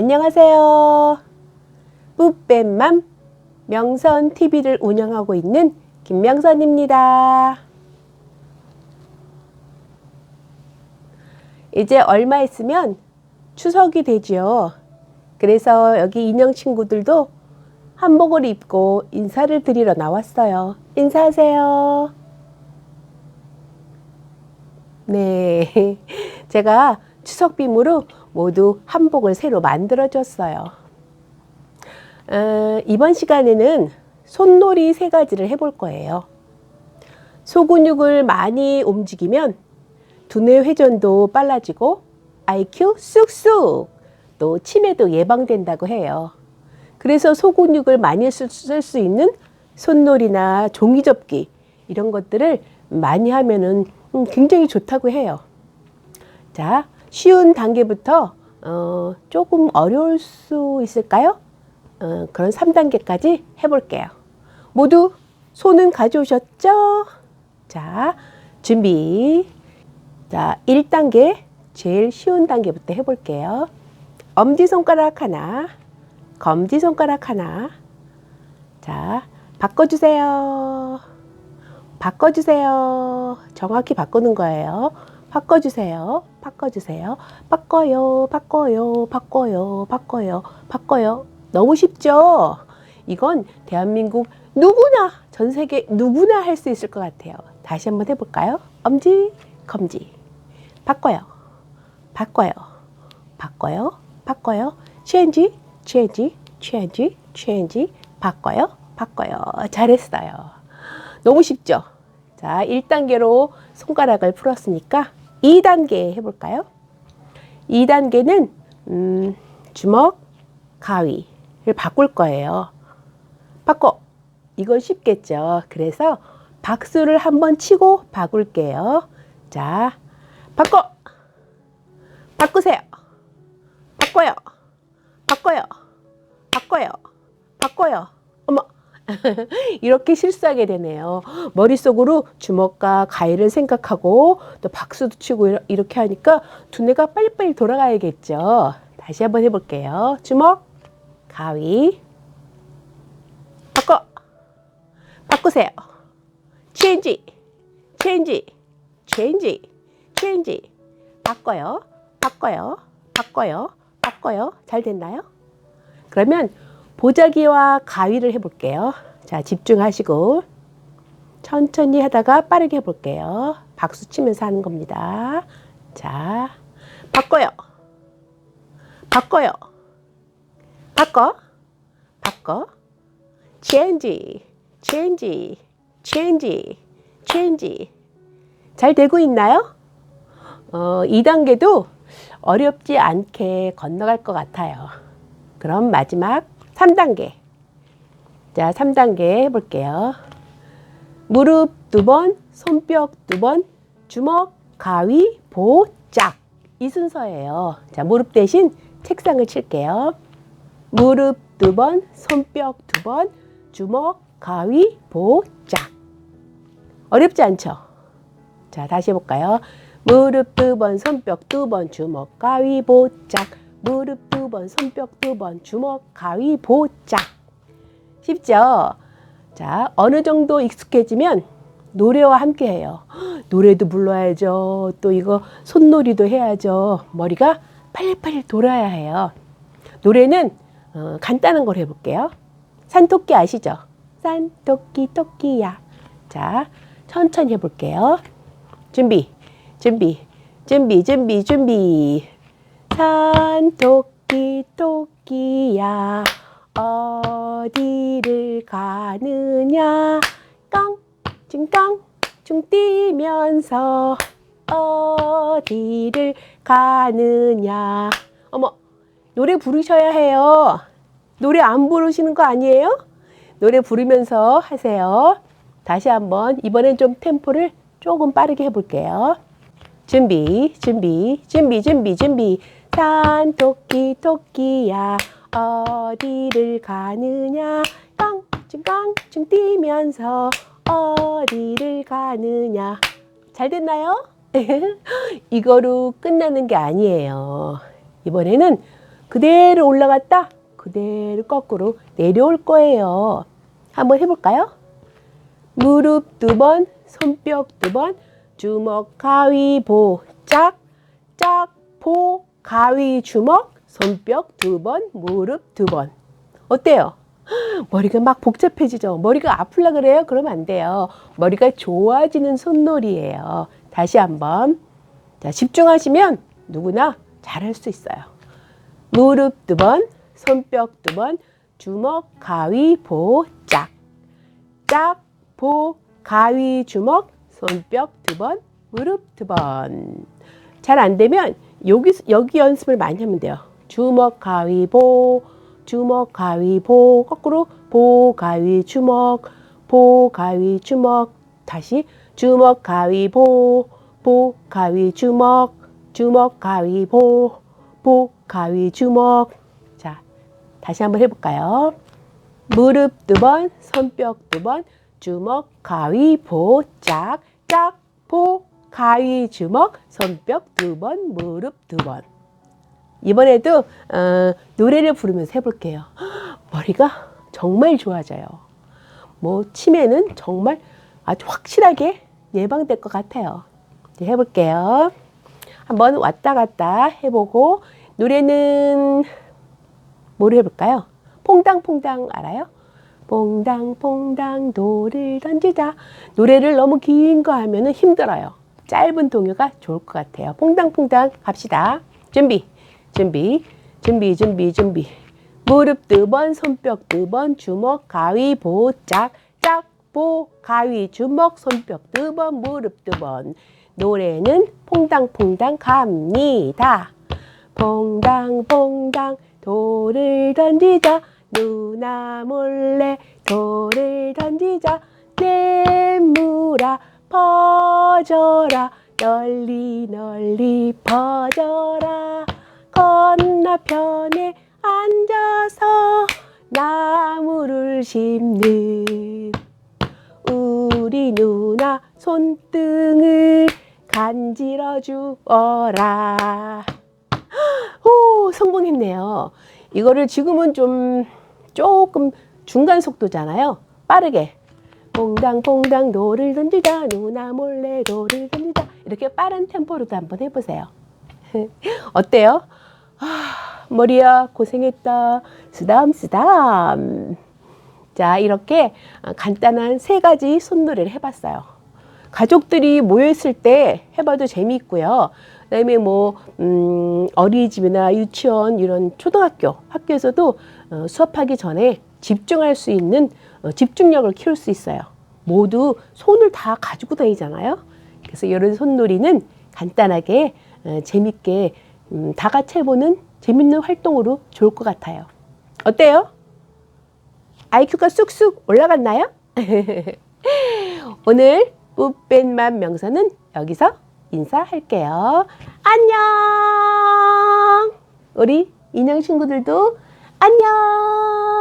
안녕하세요. 뿌빼맘 명선 TV를 운영하고 있는 김명선입니다. 이제 얼마 있으면 추석이 되지요. 그래서 여기 인형 친구들도 한복을 입고 인사를 드리러 나왔어요. 인사하세요. 네. 제가 추석 빔으로 모두 한복을 새로 만들어줬어요. 어, 이번 시간에는 손놀이 세 가지를 해볼 거예요. 소근육을 많이 움직이면 두뇌 회전도 빨라지고 IQ 쑥쑥 또 치매도 예방된다고 해요. 그래서 소근육을 많이 쓸 수 있는 손놀이나 종이접기 이런 것들을 많이 하면은 음, 굉장히 좋다고 해요. 자, 쉬운 단계부터 어, 조금 어려울 수 있을까요? 어, 그런 3단계까지 해볼게요. 모두 손은 가져오셨죠? 자, 준비. 자, 1단계, 제일 쉬운 단계부터 해볼게요. 엄지손가락 하나, 검지손가락 하나. 자, 바꿔주세요. 바꿔주세요. 정확히 바꾸는 거예요. 바꿔주세요. 바꿔주세요. 바꿔요. 바꿔요. 바꿔요. 바꿔요. 바꿔요. 너무 쉽죠? 이건 대한민국 누구나, 전 세계 누구나 할 수 있을 것 같아요. 다시 한번 해볼까요? 엄지, 검지. 바꿔요. 바꿔요. 바꿔요. 바꿔요. change, change, change, change. 바꿔요. 바꿔요. 잘했어요. 너무 쉽죠? 자, 1단계로 손가락을 풀었으니까 2단계 해볼까요? 2단계는 음, 주먹, 가위를 바꿀 거예요. 바꿔. 이건 쉽겠죠. 그래서 박수를 한번 치고 바꿀게요. 자, 바꿔. 바꾸세요. 바꿔요. 바꿔요. 바꿔요. 바꿔요. 어머. 이렇게 실수하게 되네요. 머릿속으로 주먹과 가위를 생각하고 또 박수도 치고 이렇게 하니까 두뇌가 빨리빨리 돌아가야겠죠. 다시 한번 해볼게요. 주먹, 가위, 바꿔, 바꾸세요. 체인지, 체인지, 체인지, 체인지, 바꿔요, 바꿔요, 바꿔요, 바꿔요. 잘 됐나요? 그러면 보자기와 가위를 해볼게요. 자, 집중하시고 천천히 하다가 빠르게 해볼게요. 박수 치면서 하는 겁니다. 자, 바꿔요. 바꿔요. 바꿔. 바꿔. change, change, change, change. 잘 되고 있나요? 어, 2단계도 어렵지 않게 건너갈 것 같아요. 그럼 마지막 3단계. 자, 3단계 해볼게요. 무릎 두 번, 손뼉 두 번, 주먹, 가위, 보, 짝. 이 순서예요. 자, 무릎 대신 책상을 칠게요. 무릎 두 번, 손뼉 두 번, 주먹, 가위, 보, 짝. 어렵지 않죠? 자, 다시 해볼까요? 무릎 두 번, 손뼉 두 번, 주먹, 가위, 보, 짝. 무릎 두 번, 손뼉 두 번, 주먹, 가위, 보, 짝. 쉽죠? 자, 어느 정도 익숙해지면 노래와 함께 해요. 노래도 불러야죠. 또 이거 손놀이도 해야죠. 머리가 빨리빨리 돌아야 해요. 노래는 어, 간단한 걸 해볼게요. 산토끼 아시죠? 산토끼 토끼야. 자, 천천히 해볼게요. 준비, 준비, 준비, 준비, 준비. 산토끼 토끼야. 어디를 가느냐? 깡충깡 충 뛰면서 어디를 가느냐? 어머 노래 부르셔야 해요. 노래 안 부르시는 거 아니에요? 노래 부르면서 하세요. 다시 한번 이번엔 좀 템포를 조금 빠르게 해볼게요. 준비, 준비, 준비, 준비, 준비. 산토끼, 토끼야, 어디를 가느냐? 깡충, 깡충 뛰면서 어디를 가느냐? 잘 됐나요? 이거로 끝나는 게 아니에요. 이번에는 그대로 올라갔다. 그대로 거꾸로 내려올 거예요. 한번 해볼까요? 무릎 두 번, 손뼉 두 번, 주먹, 가위, 보, 짝, 짝, 포, 가위, 주먹, 손뼉 두 번, 무릎 두 번. 어때요? 머리가 막 복잡해지죠? 머리가 아플라 그래요? 그러면 안 돼요. 머리가 좋아지는 손놀이예요. 다시 한번. 자, 집중하시면 누구나 잘할 수 있어요. 무릎 두 번, 손뼉 두 번, 주먹, 가위, 보, 짝. 짝, 보, 가위, 주먹, 손뼉 두 번, 무릎 두 번. 잘 안 되면 여기, 여기 연습을 많이 하면 돼요. 주먹, 가위, 보, 주먹, 가위, 보, 거꾸로 보, 가위, 주먹, 보, 가위, 주먹. 다시 주먹, 가위, 보, 보, 가위, 주먹, 주먹, 가위, 보, 보, 가위, 주먹. 자, 다시 한번 해볼까요? 무릎 두 번, 손뼉 두 번, 주먹, 가위, 보, 짝, 짝, 보, 가위, 주먹, 손뼉 두 번, 무릎 두 번. 이번에도 어, 노래를 부르면서 해볼게요. 머리가 정말 좋아져요. 뭐 치매는 정말 아주 확실하게 예방될 것 같아요. 해볼게요. 한번 왔다 갔다 해보고 노래는 뭐를 해볼까요? 퐁당퐁당 알아요? 퐁당퐁당 돌을 던지자 노래를 너무 긴 거 하면은 힘들어요. 짧은 동요가 좋을 것 같아요. 퐁당퐁당 갑시다. 준비, 준비, 준비, 준비, 준비. 무릎 두 번, 손뼉 두 번, 주먹, 가위, 보, 짝, 짝, 보, 가위, 주먹, 손뼉 두 번, 무릎 두 번. 노래는 퐁당퐁당 갑니다. 퐁당퐁당 돌을 던지자 누나 몰래 돌을 던지자 내물아 퍼져라 널리 널리 퍼져라 건너편에 앉아서 나무를 심는 우리 누나 손등을 간지러 주어라. 오, 성공했네요. 이거를 지금은 좀 조금 중간 속도잖아요. 빠르게. 퐁당퐁당 돌을 던지자 누나 몰래 돌을 던지자 이렇게 빠른 템포로도 한번 해보세요. 어때요? 아, 머리야 고생했다. 쓰담 쓰담. 자 이렇게 간단한 세 가지 손놀이를 해봤어요. 가족들이 모여있을 때 해봐도 재미있고요. 그다음에 뭐 음, 어린이집이나 유치원 이런 초등학교 학교에서도 어, 수업하기 전에 집중할 수 있는 어, 집중력을 키울 수 있어요. 모두 손을 다 가지고 다니잖아요. 그래서 이런 손놀이는 간단하게 어, 재밌게 음, 다 같이 해보는 재밌는 활동으로 좋을 것 같아요. 어때요? IQ가 쑥쑥 올라갔나요? 오늘 뿌뺀맛 명서는 여기서 인사할게요. 안녕! 우리 인형 친구들도 안녕!